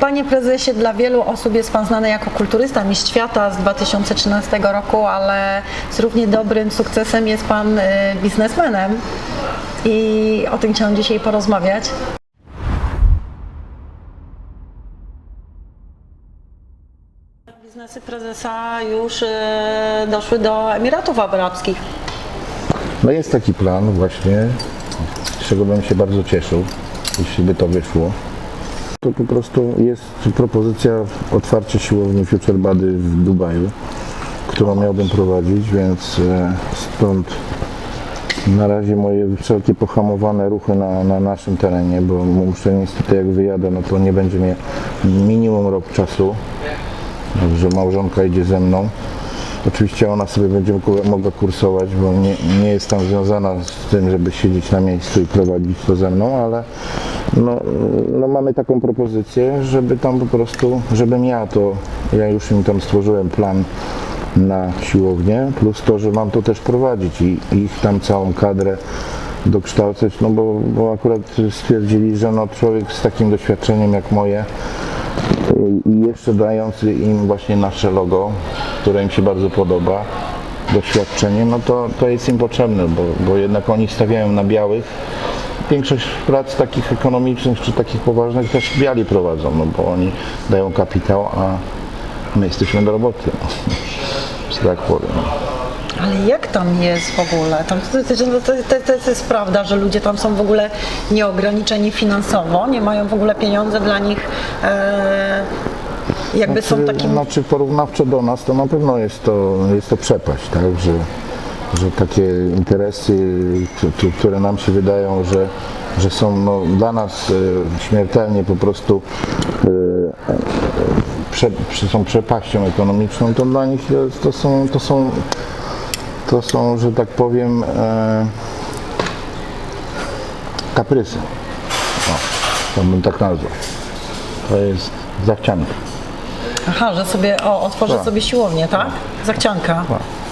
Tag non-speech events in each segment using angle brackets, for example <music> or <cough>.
Panie prezesie, dla wielu osób jest Pan znany jako kulturysta, mistrz świata z 2013 roku, ale z równie dobrym sukcesem jest Pan y, biznesmenem i o tym chciałam dzisiaj porozmawiać. Biznesy prezesa już y, doszły do Emiratów Arabskich. No jest taki plan właśnie, z czego bym się bardzo cieszył, jeśli by to wyszło. To po prostu jest propozycja otwarcia siłowni Future Body w Dubaju, którą miałbym prowadzić, więc e, stąd na razie moje wszelkie pohamowane ruchy na, na naszym terenie, bo muszę niestety jak wyjadę, no to nie będzie mnie minimum rok czasu, że małżonka idzie ze mną. Oczywiście ona sobie będzie mogła kursować, bo nie, nie jest tam związana z tym, żeby siedzieć na miejscu i prowadzić to ze mną, ale no, no mamy taką propozycję, żeby tam po prostu, żebym ja to, ja już im tam stworzyłem plan na siłownię, plus to, że mam to też prowadzić i ich tam całą kadrę dokształcać, no bo, bo akurat stwierdzili, że no człowiek z takim doświadczeniem jak moje, i jeszcze dający im właśnie nasze logo, które im się bardzo podoba, doświadczenie, no to, to jest im potrzebne, bo, bo jednak oni stawiają na białych. Większość prac takich ekonomicznych czy takich poważnych też biali prowadzą, no bo oni dają kapitał, a my jesteśmy do roboty, <laughs> że tak powiem. Ale jak tam jest w ogóle? Tam, to, to, to, to, jest prawda, że ludzie tam są w ogóle nieograniczeni finansowo, nie mają w ogóle pieniądze dla nich, e, jakby są Znaczy, takim... Znaczy porównawczo do nas to na pewno jest to, jest to przepaść, tak? że, że takie interesy, które nam się wydają, że, że są no, dla nas e, śmiertelnie po prostu e, prze, są przepaścią ekonomiczną, to dla nich to są, to są, to są, że tak powiem, e, kaprysy. O, to bym tak nazwał. To jest zachcianka. Aha, że sobie, o, otworzę Tak. sobie siłownię, tak? Zachcianka.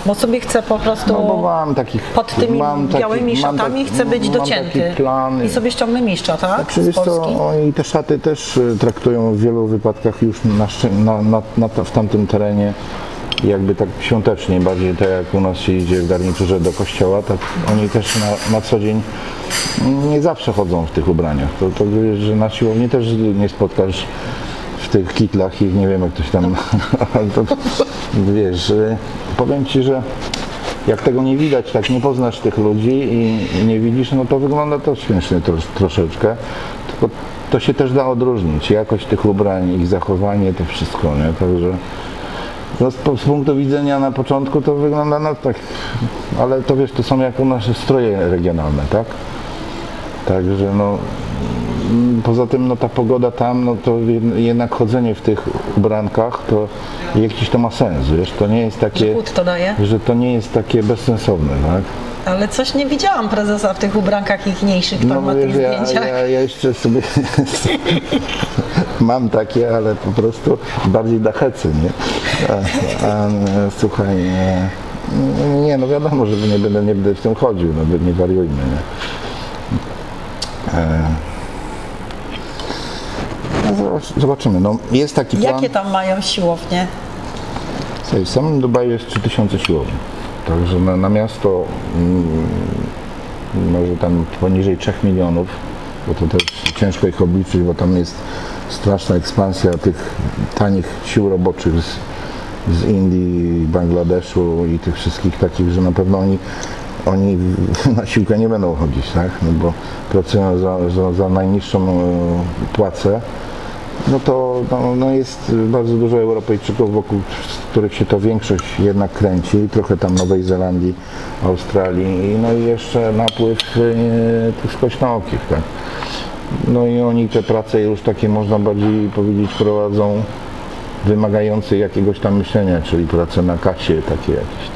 Bo sobie chcę po prostu No bo mam takich. pod tymi mam białymi mam szatami taki- chcę być mam docięty. Taki plan. I sobie ściągnę mistrza, tak? Znaczy, Z wiesz co, Polski. oni te szaty też y, traktują w wielu wypadkach już na, szczę- na, na, na, w tamtym terenie jakby tak świątecznie, bardziej tak jak u nas się idzie w garniturze do kościoła, tak oni też na, na co dzień nie zawsze chodzą w tych ubraniach. To, to wiesz, że na siłowni też nie spotkasz tych kitlach i nie wiem jak ktoś tam, <laughs> to wiesz, y, powiem Ci, że jak tego nie widać, tak nie poznasz tych ludzi i, nie widzisz, no to wygląda to śmiesznie tro, troszeczkę, tylko to się też da odróżnić, jakość tych ubrań, ich zachowanie, to wszystko, nie, także no, z, punktu widzenia na początku to wygląda no tak, ale to wiesz, to są jak u nas stroje regionalne, tak? Także no, poza tym no ta pogoda tam, no to jed- jednak chodzenie w tych ubrankach to jakiś to ma sens, wiesz, to nie jest takie, Chłód to daje. że to nie jest takie bezsensowne, tak? Ale coś nie widziałam prezesa w tych ubrankach ichniejszych, tam na tych ja, zdjęciach. ja, ja jeszcze sobie <laughs> mam takie, ale po prostu bardziej dachecy, nie? A, a, słuchaj, e, nie no wiadomo, że nie będę, nie będę w tym chodził, no nie wariujmy, nie? E, no, zobacz- Zobaczymy. No, jest taki plan. Jakie tam mają siłownie? Słuchaj, W samym Dubaju jest 3000 siłowni. Także na, na miasto mm, może tam poniżej 3 milionów, bo to też ciężko ich obliczyć, bo tam jest straszna ekspansja tych tanich sił roboczych z, z Indii, Bangladeszu i tych wszystkich takich, że na pewno oni, oni <laughs> na siłkę nie będą chodzić, tak? No bo pracują za, za, za najniższą e, płacę no to no, no jest bardzo dużo Europejczyków, wokół których się to większość jednak kręci, trochę tam Nowej Zelandii, Australii, i no i jeszcze napływ e, tych skośnookich, tak. No i oni te prace już takie można bardziej powiedzieć prowadzą wymagające jakiegoś tam myślenia, czyli prace na kasie takie jakieś.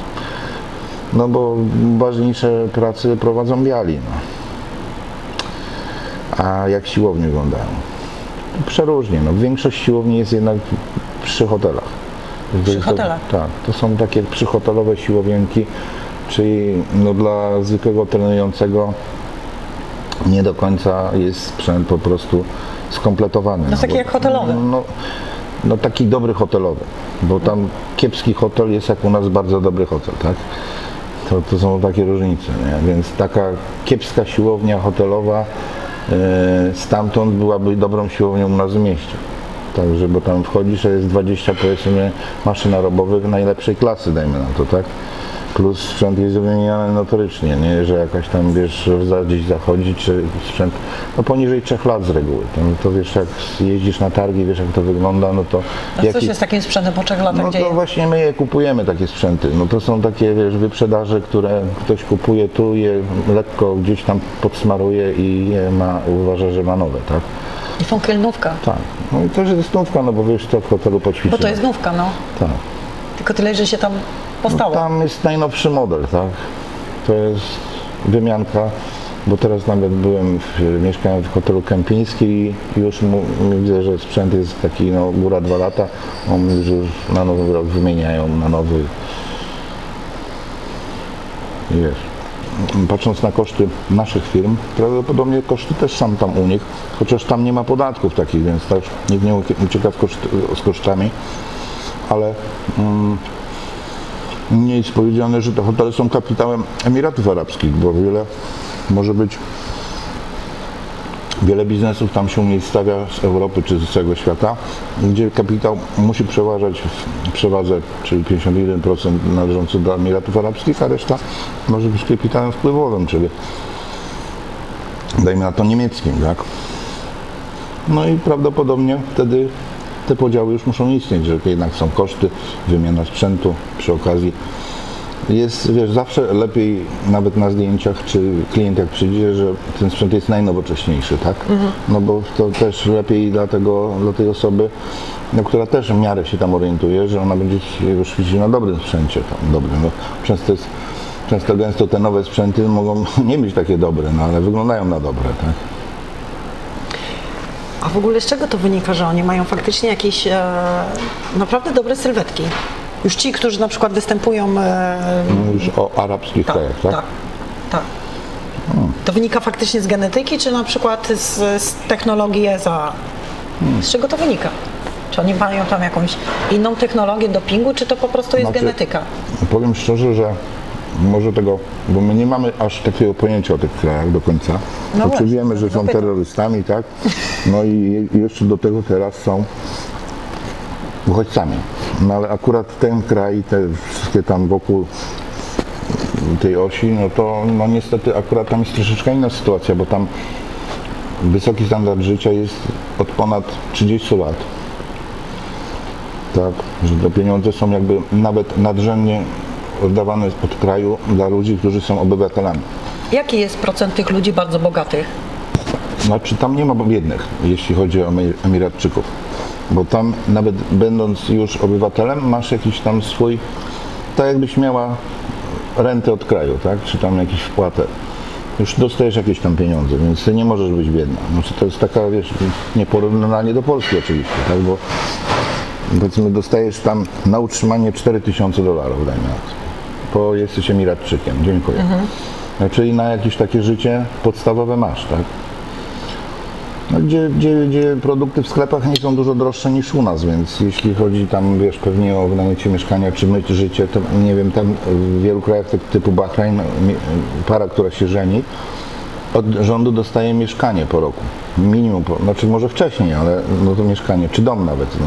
No bo ważniejsze prace prowadzą biali, no. A jak siłownie wyglądają? Przeróżnie. No. Większość siłowni jest jednak przy hotelach. Przy To- hotelach? Tak, to są takie przyhotelowe siłowienki, czyli no, dla zwykłego trenującego nie do końca jest sprzęt po prostu skompletowany. No taki bo- jak hotelowy. No, no taki dobry hotelowy, bo tam kiepski hotel jest jak u nas bardzo dobry hotel, tak? To, to są takie różnice, nie? więc taka kiepska siłownia hotelowa e, stamtąd byłaby dobrą siłownią u nas w mieście. Także, bo tam wchodzisz, a jest 20 powiedzmy maszyn aerobowych najlepszej klasy, dajmy na to, tak? Plus sprzęt jest wymieniany notorycznie, nie? że jakaś tam, wiesz, za gdzieś zachodzi, czy sprzęt, no poniżej 3 lat z reguły. To, to wiesz, jak jeździsz na targi, wiesz jak to wygląda, no to... A co jaki- się z takim sprzętem po trzech latach no dzieje? to właśnie my je kupujemy, takie sprzęty. No to są takie, wiesz, wyprzedaże, które ktoś kupuje tu, je lekko gdzieś tam podsmaruje i je ma, uważa, że ma nowe, tak? I funkielnówka. Tak. No i też jest nówka, no bo wiesz, to w hotelu poćwiczyć. Bo to jest nówka, no. Tak. Tylko tyle, że się tam postało. Tam jest najnowszy model, tak? To jest wymianka, bo teraz nawet byłem, w, mieszkałem w hotelu Kępiński i już mu, widzę, że sprzęt jest taki, no góra dwa lata, on już na nowy rok wymieniają, na nowy. Wiesz, patrząc na koszty naszych firm, prawdopodobnie koszty też są tam u nich, chociaż tam nie ma podatków takich, więc też nikt nie ucie- ucieka z, z kosztami, ale nie jest powiedziane, że te hotele są kapitałem Emiratów Arabskich, bo wiele może być, wiele biznesów tam się umiejscawia z Europy czy z całego świata, gdzie kapitał musi przeważać w przewadze, czyli 51% należący do Emiratów Arabskich, a reszta może być kapitałem wpływowym, czyli dajmy na to niemieckim, tak? No i prawdopodobnie wtedy te podziały już muszą istnieć, że jednak są koszty, wymiana sprzętu przy okazji. Jest, wiesz, zawsze lepiej nawet na zdjęciach, czy klient jak przyjdzie, że ten sprzęt jest najnowocześniejszy, tak? No bo to też lepiej dla, tego, dla tej osoby, no, która też w miarę się tam orientuje, że ona będzie już świecić na dobrym sprzęcie, tam dobrym. No, często jest, często gęsto te nowe sprzęty mogą <laughs> nie być takie dobre, no ale wyglądają na dobre, tak? A w ogóle z czego to wynika, że oni mają faktycznie jakieś e, naprawdę dobre sylwetki? Już ci, którzy na przykład występują e, Mówisz o arabskich krajach, tak? tak, tak. To wynika faktycznie z genetyki, czy na przykład z, z technologii ESA? Z czego to wynika? Czy oni mają tam jakąś inną technologię dopingu, czy to po prostu jest Znaczy, genetyka? Powiem szczerze, że może tego, bo my nie mamy aż takiego pojęcia o tych krajach do końca. No właśnie, wiemy, że są terrorystami, tak? <laughs> No i je- jeszcze do tego teraz są uchodźcami. No ale akurat ten kraj, te wszystkie tam wokół tej osi, no to no niestety akurat tam jest troszeczkę inna sytuacja, bo tam wysoki standard życia jest od ponad 30 lat. Tak, że te pieniądze są jakby nawet nadrzędnie oddawane od kraju dla ludzi, którzy są obywatelami. Jaki jest procent tych ludzi bardzo bogatych? Znaczy tam nie ma biednych, jeśli chodzi o Emir- Emiratczyków. Bo tam nawet będąc już obywatelem masz jakiś tam swój, tak jakbyś miała rentę od kraju, tak? Czy tam jakąś wpłatę. Już dostajesz jakieś tam pieniądze, więc ty nie możesz być biedna. Znaczy to jest taka, wiesz, nieporównanie do Polski oczywiście, tak? Bo powiedzmy dostajesz tam na utrzymanie 4000 dolarów, dajmy na to. Bo jesteś Emiratczykiem, dziękuję. No, czyli na jakieś takie życie podstawowe masz, tak? No, gdzie, gdzie, gdzie produkty w sklepach nie są dużo droższe niż u nas, więc jeśli chodzi tam, wiesz, pewnie o wynajęcie mieszkania czy myć życie, to nie wiem, tam w wielu krajach typu Bahrajn, mi- para, która się żeni, od rządu dostaje mieszkanie po roku. Minimum, po, znaczy może wcześniej, ale no to mieszkanie, czy dom nawet. No,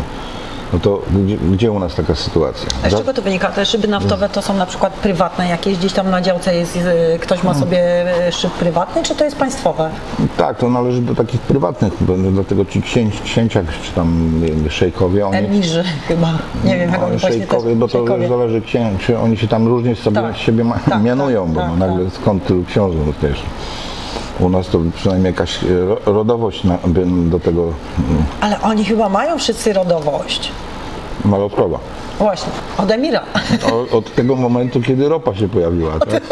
no to gdzie, gdzie u nas taka sytuacja? A z czego to wynika? Te szyby naftowe to są na przykład prywatne jakieś, gdzieś tam na działce jest, y, ktoś ma sobie y, szyb prywatny, czy to jest państwowe? Tak, to należy do takich prywatnych, dlatego ci księć, księcia, czy tam wiem, szejkowie, oni... Emirzy chyba, nie wiem jak No, oni szejkowie, bo to szejkowie. zależy księ, czy oni się tam różnie sobie Tak, siebie tak, mianują, tak, bo tak, no, nagle skąd tylu książąt też. U nas to przynajmniej jakaś e, ro- rodowość na, do tego mm, Ale oni chyba mają wszyscy rodowość. malowkowa. Właśnie, od Emira. O, od tego momentu, kiedy ropa się pojawiła. Tak?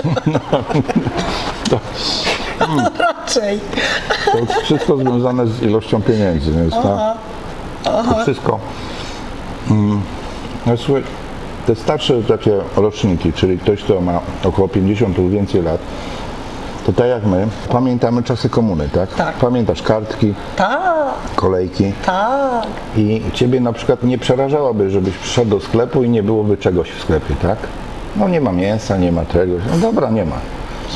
<laughs> Raczej. To jest wszystko związane z ilością pieniędzy, więc ta, to wszystko. Mm, no, słuchaj, te starsze takie roczniki, czyli ktoś, kto ma około 50 lub więcej lat, to tak jak my, pamiętamy czasy komuny, tak? Tak. Pamiętasz kartki, Tak, kolejki tak. i ciebie na przykład nie przerażałoby, żebyś przyszedł do sklepu i nie byłoby czegoś w sklepie, tak? No nie ma mięsa, nie ma czegoś. No dobra, nie ma.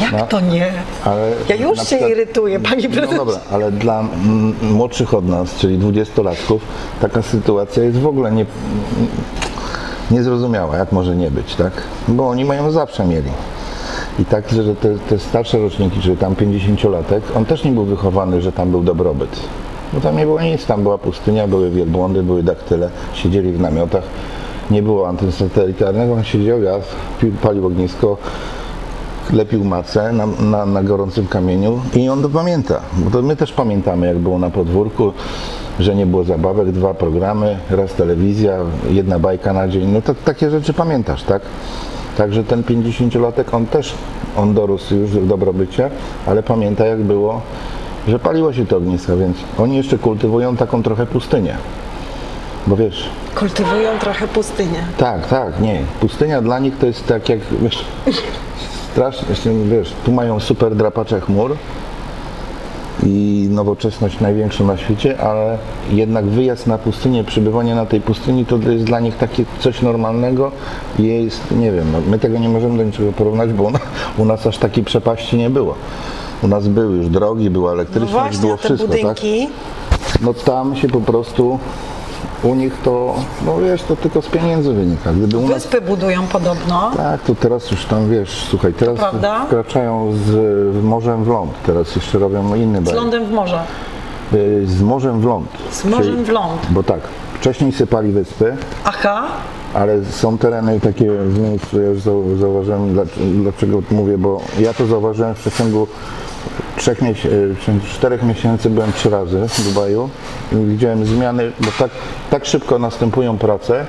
Jak No, to nie? Ale Ja już na się irytuję, pani No dobra, ale dla mm, młodszych od nas, czyli dwudziestolatków, taka sytuacja jest w ogóle nie, niezrozumiała, jak może nie być, tak? Bo oni mają zawsze mieli. I tak, że te, te starsze roczniki, czyli tam 50-latek, on też nie był wychowany, że tam był dobrobyt. Bo tam nie było nic, tam była pustynia, były wielbłądy, były daktyle, siedzieli w namiotach, nie było antysatelitarnego, on siedział, pił, palił ognisko, lepił macę na, na, na gorącym kamieniu i on to pamięta. Bo to my też pamiętamy, jak było na podwórku, że nie było zabawek, dwa programy, raz telewizja, jedna bajka na dzień. No to takie rzeczy pamiętasz, tak? Także ten 50-latek, on też, on dorósł już w dobrobycie, ale pamięta jak było, że paliło się to ognisko, więc oni jeszcze kultywują taką trochę pustynię. Bo wiesz, Kultywują trochę pustynię. tak, tak, nie. Pustynia dla nich to jest tak jak, wiesz, strasznie, wiesz, tu mają super drapacze chmur i nowoczesność największą na świecie, ale jednak wyjazd na pustynię, przebywanie na tej pustyni to jest dla nich takie coś normalnego i jest, nie wiem, no, my tego nie możemy do niczego porównać, bo u, na- u nas aż takiej przepaści nie było. U nas były już drogi, była No elektryczność, właśnie, było wszystko, tak? budynki, No tam się po prostu, u nich to, no wiesz, to tylko z pieniędzy wynika. Gdyby u nas wyspy budują podobno. tak, to teraz już tam wiesz, słuchaj, teraz prawda? wkraczają z morzem w ląd, teraz jeszcze robią inny Z bajek. lądem w morze. Y, Z morzem w ląd. Z morzem Czyli- w ląd. Bo tak, wcześniej sypali wyspy, Aha, ale są tereny takie, znów ja już zau- zauważyłem, dlac- dlaczego mówię, bo ja to zauważyłem w przeciągu trzech miesięcy, czterech miesięcy byłem trzy razy w Dubaju i widziałem zmiany, bo tak, tak szybko następują prace,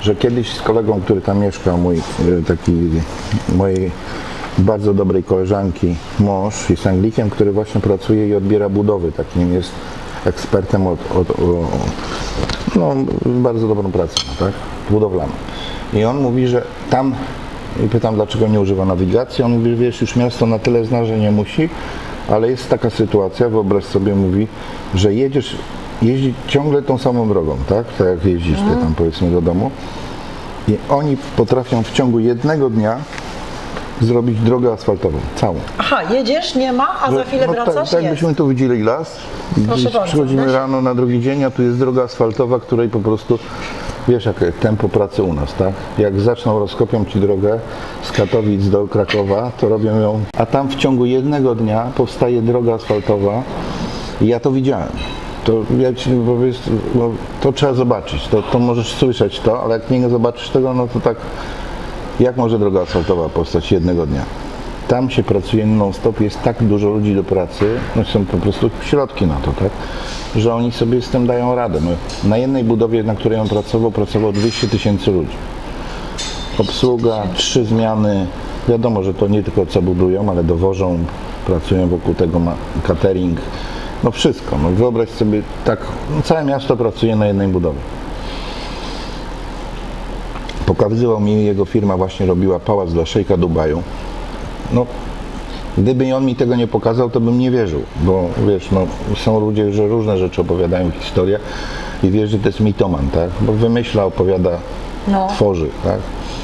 że kiedyś z kolegą, który tam mieszkał, mój y, taki, mojej bardzo dobrej koleżanki mąż jest Anglikiem, który właśnie pracuje i odbiera budowy, takim jest ekspertem od, od, o, no, bardzo dobrą pracę, tak? Budowlaną. I on mówi, że tam, i pytam dlaczego nie używa nawigacji, on mówi, wiesz, już miasto na tyle zna, że nie musi, ale jest taka sytuacja, wyobraź sobie, mówi, że jedziesz, jeździ ciągle tą samą drogą, tak? Tak jak jeździsz ty tam powiedzmy do domu. I oni potrafią w ciągu jednego dnia zrobić drogę asfaltową, całą. aha, jedziesz, nie ma, a za chwilę no, wracasz, tak, tak jest. jakbyśmy tu widzieli las i Proszę bardzo, przychodzimy weź. rano na drugi dzień, a tu jest droga asfaltowa, której po prostu wiesz jakie tempo pracy u nas, tak? Jak zaczną rozkopią ci drogę z Katowic do Krakowa, to robią ją, a tam w ciągu jednego dnia powstaje droga asfaltowa i ja to widziałem. To, ja ci, jest, bo to trzeba zobaczyć, to, to możesz słyszeć to, ale jak nie zobaczysz tego, no to tak jak może droga asfaltowa powstać jednego dnia? Tam się pracuje non-stop, jest tak dużo ludzi do pracy, no są po prostu środki na to, tak? Że oni sobie z tym dają radę. No, na jednej budowie, na której on pracował, pracowało 200 tysięcy ludzi. Obsługa, trzy zmiany. Wiadomo, że to nie tylko co budują, ale dowożą, pracują wokół tego catering. No wszystko. No wyobraź sobie tak, no całe miasto pracuje na jednej budowie. Pokazywał mi, jego firma właśnie robiła pałac dla szejka Dubaju. No, gdyby on mi tego nie pokazał, to bym nie wierzył, bo wiesz, no, są ludzie, że różne rzeczy opowiadają historię i wiesz, że to jest mitoman, tak? Bo wymyśla, opowiada, No. tworzy, tak?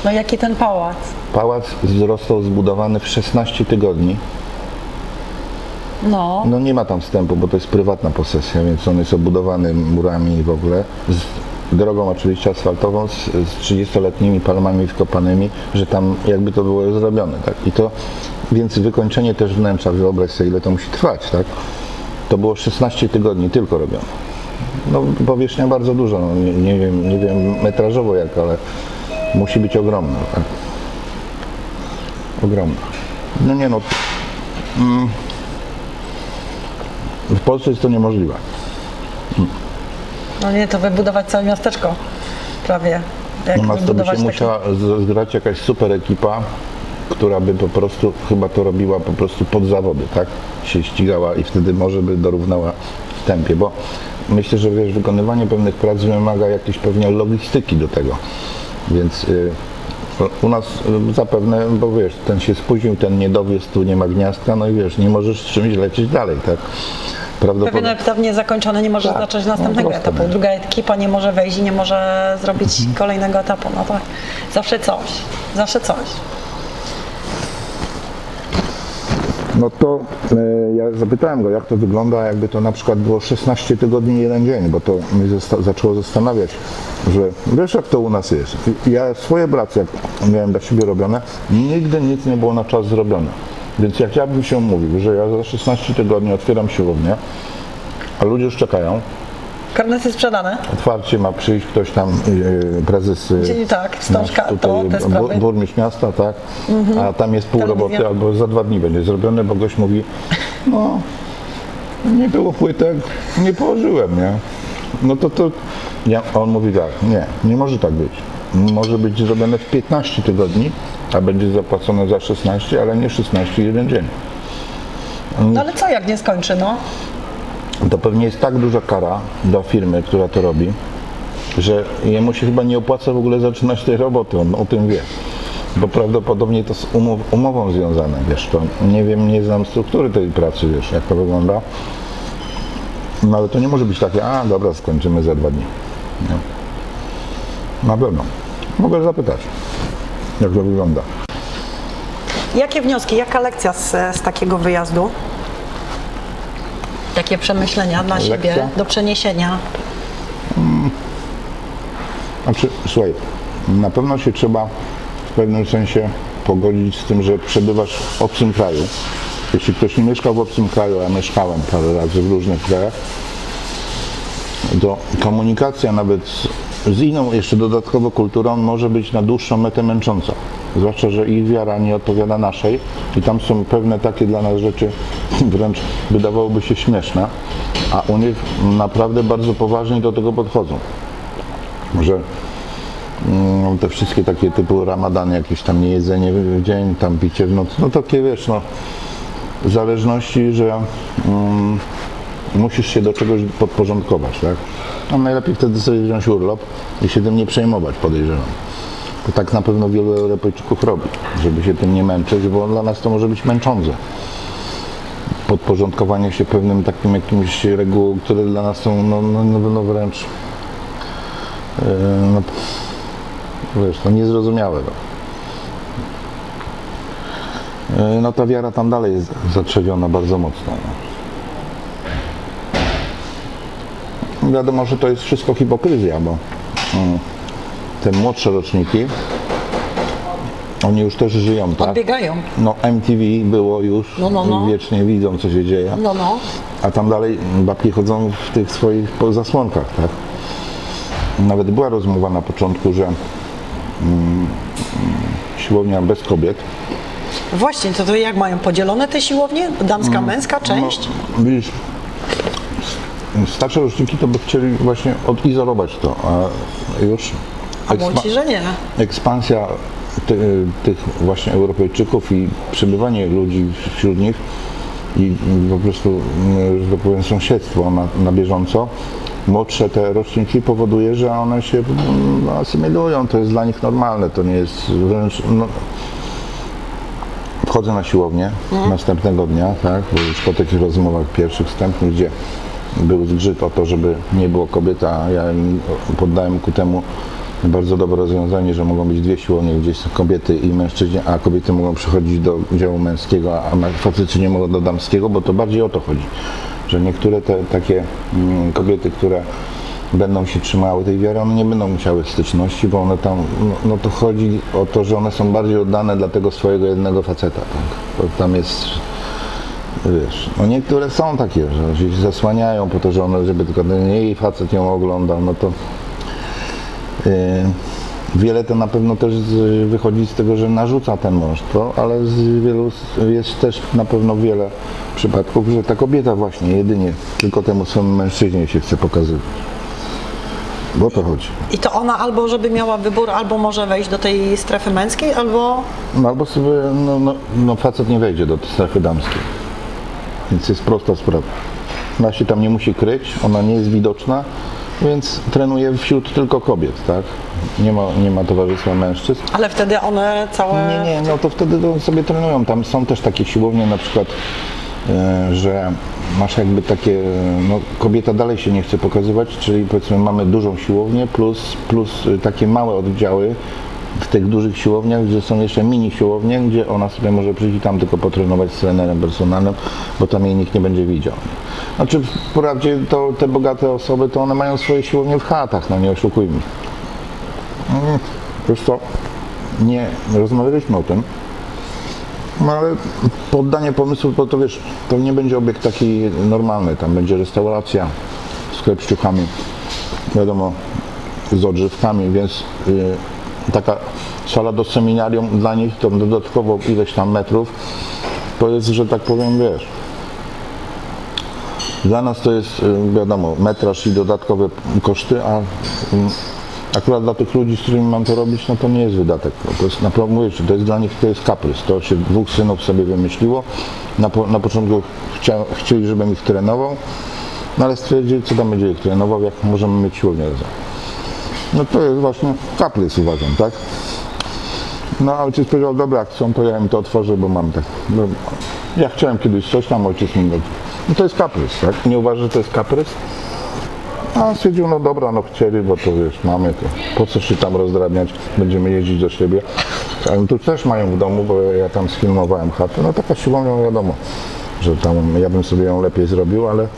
No jaki ten pałac? Pałac został zbudowany w 16 tygodni. No, No nie ma tam wstępu, bo to jest prywatna posesja, więc on jest obudowany murami i w ogóle. Z drogą oczywiście asfaltową, z, z 30-letnimi palmami wkopanymi, że tam jakby to było zrobione, tak? I to, więc wykończenie też wnętrza, wyobraź sobie ile to musi trwać, tak? To było 16 tygodni tylko robione. No powierzchnia bardzo duża, no, nie, nie, wiem, nie wiem metrażowo jak, ale musi być ogromna, tak? Ogromna. No nie no, w Polsce jest to niemożliwe. No nie, to wybudować całe miasteczko prawie. Jak nas to by się taki- musiała zgrać jakaś super ekipa, która by po prostu chyba to robiła po prostu pod zawody, tak? Się ścigała i wtedy może by dorównała w tempie, bo myślę, że wiesz, wykonywanie pewnych prac wymaga jakiejś pewnie logistyki do tego. Więc y, U nas y, zapewne, bo wiesz, ten się spóźnił, ten nie dowiózł, tu nie ma gniazdka, no i wiesz, nie możesz z czymś lecieć dalej, tak? Prawdopodobnie. etap niezakończony nie może Tak, zacząć no, następnego proste etapu. Druga ekipa nie może wejść i nie może zrobić Mhm. kolejnego etapu. No tak, zawsze coś, zawsze coś. No to e, ja zapytałem go, jak to wygląda, jakby to na przykład było 16 tygodni, jeden dzień, bo to mnie zaczęło zastanawiać, że wiesz jak to u nas jest. Ja swoje prace, jak miałem dla siebie robione, nigdy nic nie było na czas zrobione. Więc jak ja bym się umówił, że ja za 16 tygodni otwieram siłownię, a ludzie już czekają, Karnety sprzedane. otwarcie ma przyjść ktoś tam, yy, prezes, yy, Dzień tak, wstążka, nasz to, te sprawy. Mhm. burmistrz miasta, tak, a tam jest pół Telewizja. roboty, albo za dwa dni będzie zrobione, bo gość mówi, no, nie było płytek, nie położyłem, nie? No to to, ja, on mówi tak, nie, nie może tak być. Może być zrobione w 15 tygodni, a będzie zapłacone za 16, ale nie 16 jeden dzień. No ale co jak nie skończy, no? to pewnie jest tak duża kara dla firmy, która to robi, że jemu się chyba nie opłaca w ogóle zaczynać tej roboty, on o tym wie. Bo prawdopodobnie to z umow, umową związane, wiesz, to nie wiem, nie znam struktury tej pracy, wiesz, jak to wygląda. No ale to nie może być takie, a dobra, skończymy za dwa dni. Nie? Na pewno. Mogę zapytać, jak to wygląda. Jakie wnioski, jaka lekcja z, z takiego wyjazdu? Jakie przemyślenia dla siebie Lekcja? do przeniesienia? Znaczy, słuchaj, na pewno się trzeba w pewnym sensie pogodzić z tym, że przebywasz w obcym kraju. Jeśli ktoś nie mieszkał w obcym kraju, a ja mieszkałem parę razy w różnych krajach, to komunikacja nawet z, z inną jeszcze dodatkowo kulturą może być na dłuższą metę męcząca. Zwłaszcza, że ich wiara nie odpowiada naszej i tam są pewne takie dla nas rzeczy <laughs> wręcz wydawałoby się śmieszne, a u nich naprawdę bardzo poważnie do tego podchodzą że mm, te wszystkie takie typu ramadany, jakieś tam niejedzenie w dzień, tam picie w noc, no takie wiesz, no zależności, że mm, musisz się do czegoś podporządkować, tak? No najlepiej wtedy sobie wziąć urlop i się tym nie przejmować, podejrzewam. To tak na pewno wielu Europejczyków robi, żeby się tym nie męczyć, bo dla nas to może być męczące. Podporządkowanie się pewnym takim jakimś regułom, które dla nas są no, no, no, no wręcz Yy, no, wiesz, to niezrozumiałe. No. Yy, no ta wiara tam dalej jest zatrzewiona bardzo mocno. No. Wiadomo, że to jest wszystko hipokryzja, bo mm, te młodsze roczniki, oni już też żyją, tak? Odbiegają. No MTV było już, No, no, no. wiecznie widzą, co się dzieje. No, no. A tam dalej babki chodzą w tych swoich zasłonkach, tak? Nawet była rozmowa na początku, że mm, mm, siłownia bez kobiet. Właśnie, to, to jak mają podzielone te siłownie? Damska, męska część? No, widzisz, starsze roczniki to by chcieli właśnie odizolować to, a już A młodzi, że nie. ekspansja ty, tych właśnie Europejczyków i przebywanie ludzi wśród nich i po prostu, mm, że tak powiem, sąsiedztwo na, na bieżąco, młodsze te roczniki powoduje, że one się mm, asymilują, to jest dla nich normalne, to nie jest wręcz, no, wchodzę na siłownię następnego dnia, tak, już po takich rozmowach pierwszych wstępnych, gdzie był zgrzyt o to, żeby nie było kobiet, a ja poddałem ku temu bardzo dobre rozwiązanie, że mogą być dwie siłownie, gdzie są kobiety i mężczyźni, a kobiety mogą przychodzić do działu męskiego, a faceci nie mogą do damskiego, bo to bardziej o to chodzi, że niektóre te takie mm, kobiety, które będą się trzymały tej wiary, one nie będą musiały styczności, bo one tam, no, no to chodzi o to, że one są bardziej oddane dla tego swojego jednego faceta, tak? Bo tam jest, wiesz, no niektóre są takie, że się zasłaniają po to, że one, żeby tylko ten jej facet ją oglądał, no to yy, wiele to na pewno też z, wychodzi z tego, że narzuca ten mążstwo, ale z wielu jest też na pewno wiele przypadków, że ta kobieta właśnie jedynie tylko temu swojemu mężczyźnie się chce pokazywać. Bo o to chodzi. I to ona albo, żeby miała wybór, albo może wejść do tej strefy męskiej, albo No albo sobie, no, no, no facet nie wejdzie do strefy damskiej. Więc jest prosta sprawa. Ona się tam nie musi kryć, ona nie jest widoczna, więc trenuje wśród tylko kobiet, tak? nie ma, nie ma towarzystwa mężczyzn. Ale wtedy one całe... Nie, nie, no to wtedy to sobie trenują. Tam są też takie siłownie na przykład, e, że masz jakby takie, no kobieta dalej się nie chce pokazywać, czyli powiedzmy mamy dużą siłownię plus, plus takie małe oddziały w tych dużych siłowniach, gdzie są jeszcze mini siłownie, gdzie ona sobie może przyjść i tam tylko potrenować z trenerem personalnym, bo tam jej nikt nie będzie widział. Znaczy wprawdzie to te bogate osoby, to one mają swoje siłownie w chatach, no nie oszukujmy. Mm, Wiesz co, nie rozmawialiśmy o tym, no ale poddanie pomysłu, bo to wiesz, to nie będzie obiekt taki normalny, tam będzie restauracja, sklep z ciuchami, wiadomo, z odżywkami, więc y, taka sala do seminarium dla nich to dodatkowo ileś tam metrów, to jest, że tak powiem, wiesz, dla nas to jest, y, wiadomo, metraż i dodatkowe koszty, a mm, akurat dla tych ludzi, z którymi mam to robić, no to nie jest wydatek. To jest naprawdę, mówię, to jest dla nich to jest kaprys. To się dwóch synów sobie wymyśliło. Na, po, na początku chcia, chcieli, żebym ich trenował, no ale stwierdzili, co tam będzie ich trenował, jak możemy mieć siłownię razem. No to jest właśnie kaprys uważam, tak? No ojciec powiedział, dobra, jak chcą, to ja im to otworzę, bo mam tak. No, ja chciałem kiedyś coś tam, ojciec mi go. No to jest kaprys, tak? Nie uważasz, że to jest kaprys? A stwierdził, no dobra, no chcieli, bo to wiesz, mamy to. Po co się tam rozdrabniać? Będziemy jeździć do siebie. Ale tu też mają w domu, bo ja tam sfilmowałem chatę. No taka siłownia, wiadomo, że tam ja bym sobie ją lepiej zrobił, ale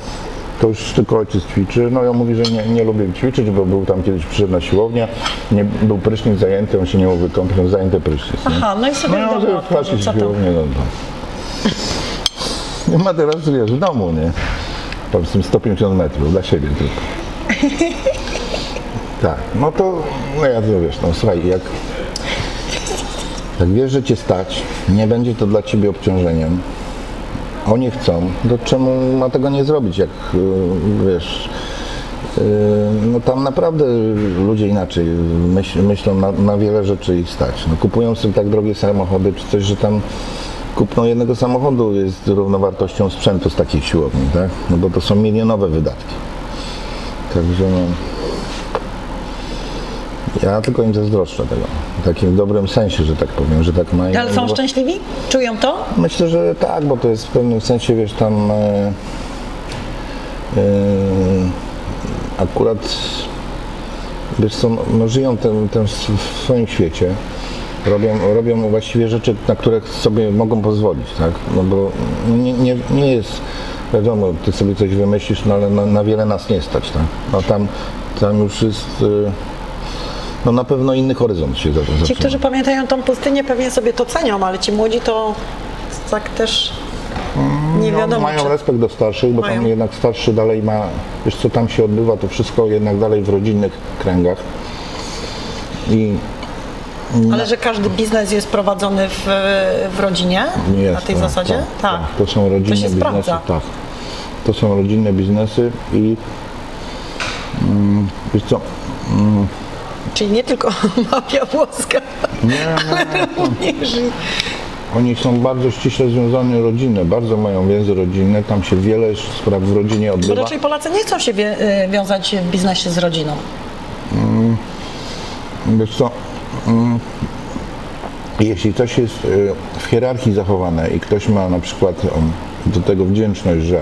to już tylko ojciec ćwiczy. No i on mówi, że nie, nie lubię ćwiczyć, bo był tam kiedyś przyszedł na siłownię, nie, był prysznic zajęty, on się nie mógł wykąpić, no zajęty prysznic. nie? Aha, no i sobie No, w żeby odpalił, wpatrzeć co w tam? siłownię, no to. Nie ma teraz, wiesz, w domu, nie? Po prostu 150 metrów dla siebie tylko. <laughs> Tak, no to, no ja to wiesz, no słuchaj, jak, jak wiesz, że cię stać, nie będzie to dla ciebie obciążeniem, oni chcą, to czemu ma tego nie zrobić, jak yy, wiesz, yy, no tam naprawdę ludzie inaczej myśl, myślą na, na wiele rzeczy ich stać. No, kupują sobie tak drogie samochody czy coś, że tam kupno jednego samochodu jest równowartością sprzętu z takiej siłowni, tak? No bo to są milionowe wydatki. Także no, ja tylko im zazdroszczę tego. W takim dobrym sensie, że tak powiem, że tak mają. Ale są bo- szczęśliwi? Czują to? Myślę, że tak, bo to jest w pewnym sensie, wiesz, tam e, e, akurat wiesz co, no, żyją tym, tym w swoim świecie. Robią, robią właściwie rzeczy, na które sobie mogą pozwolić, tak? No bo nie, nie, nie jest, wiadomo, ty sobie coś wymyślisz, no ale na, na wiele nas nie stać, tak? No tam, tam już jest, e, no na pewno inny horyzont się zaczyna. Ci, którzy pamiętają tą pustynię, pewnie sobie to cenią, ale ci młodzi to tak też nie No, wiadomo, mają czy... respekt do starszych, bo Mają. tam jednak starszy dalej ma, wiesz co tam się odbywa, to wszystko jednak dalej w rodzinnych kręgach. I Ale że każdy biznes jest prowadzony w, w rodzinie? nie jest. Na tej tak, zasadzie? Tak, tak. To są rodzinne się biznesy. sprawdza. Tak. To są rodzinne biznesy i mm, wiesz co, Czyli nie tylko <laughs> mafia włoska, nie, ale również oni są bardzo ściśle związani rodzinne, bardzo mają więzy rodzinne, tam się wiele spraw w rodzinie Bo odbywa. raczej Polacy nie chcą się y, wiązać w biznesie z rodziną. Wiesz co, mm, jeśli coś jest y, w hierarchii zachowane i ktoś ma na przykład do tego wdzięczność, że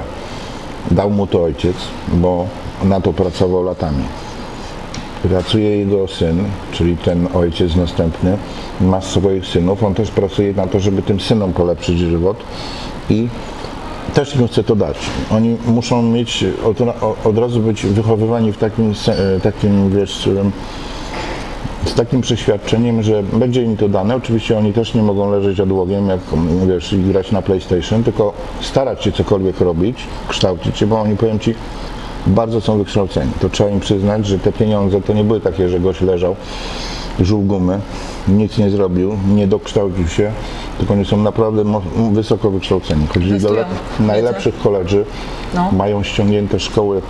dał mu to ojciec, bo na to pracował latami. Pracuje jego syn, czyli ten ojciec następny, ma swoich synów, on też pracuje na to, żeby tym synom polepszyć żywot i też im chce to dać. Oni muszą mieć, od, od razu być wychowywani w takim, se- takim wiesz, z takim przeświadczeniem, że będzie im to dane. Oczywiście oni też nie mogą leżeć odłogiem, jak wiesz, i grać na PlayStation, tylko starać się cokolwiek robić, kształcić się, bo oni powiem ci, bardzo są wykształceni. To trzeba im przyznać, że te pieniądze to nie były takie, że gość leżał, żuł gumy, nic nie zrobił, nie dokształcił się, tylko oni są naprawdę wysoko wykształceni. Chodzili do najlepszych koledży, No. mają ściągnięte szkoły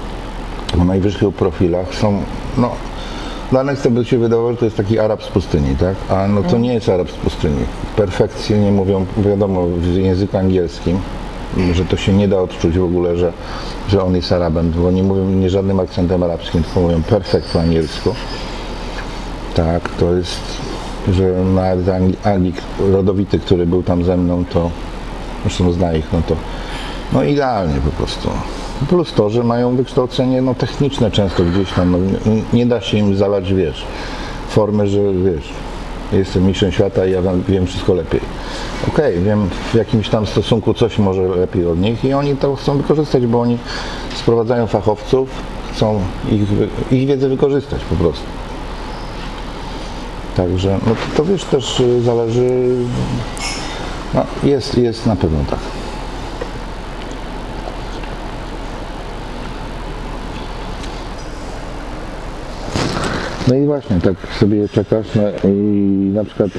o najwyższych profilach, są, no, dla nas to by się wydawało, że to jest taki Arab z pustyni, tak? A no to nie jest Arab z pustyni. Perfekcję nie mówią, wiadomo, w języku angielskim, że to się nie da odczuć w ogóle, że, że on jest Arabem, bo nie mówią nie żadnym akcentem arabskim, tylko mówią perfekt po angielsku. Tak, to jest, że nawet Anglik, rodowity, który był tam ze mną, to zresztą zna ich, no to no idealnie po prostu. Plus to, że mają wykształcenie no, techniczne często gdzieś tam, no, nie da się im zalać, wiesz, formy, że wiesz, jestem mistrzem świata i ja wiem wszystko lepiej. Okej, wiem w jakimś tam stosunku coś może lepiej od nich i oni to chcą wykorzystać, bo oni sprowadzają fachowców, chcą ich, ich wiedzę wykorzystać po prostu. Także, no to, to wiesz, też y, zależy, no jest, jest na pewno tak. No i właśnie, tak sobie czekasz no i na przykład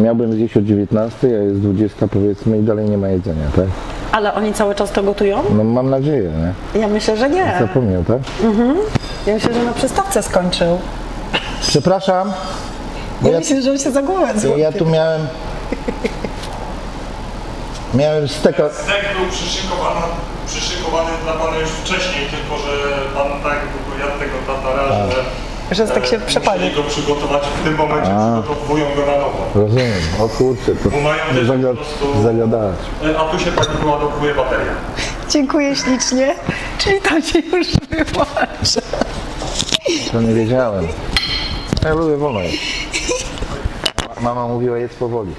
miałbym zjeść o 19, a jest 20 powiedzmy i dalej nie ma jedzenia, tak? Ale oni cały czas to gotują? No mam nadzieję, nie? Ja myślę, że nie. Zapomniał, tak? Ja myślę, że na przystawce skończył. Przepraszam, bo Ja ja, myślę, że on się za głowę złapie. ja tu miałem miałem steka, Stek był przyszykowany, przyszykowany dla Pana już wcześniej, tylko że Pan tak jadł tego tatara, że Że tak się przepali. musieli go przygotować w tym momencie, przygotowują go na nowo. rozumiem, o kurczę, to Bo mają też zaga, po prostu- zagadałaś. E, A tu się Pani wyładowuje bateria. Dziękuję ślicznie. Czyli to się już wyłączy. To nie wiedziałem. Ja lubię wolno jeść. Mama mówiła jedz powoli.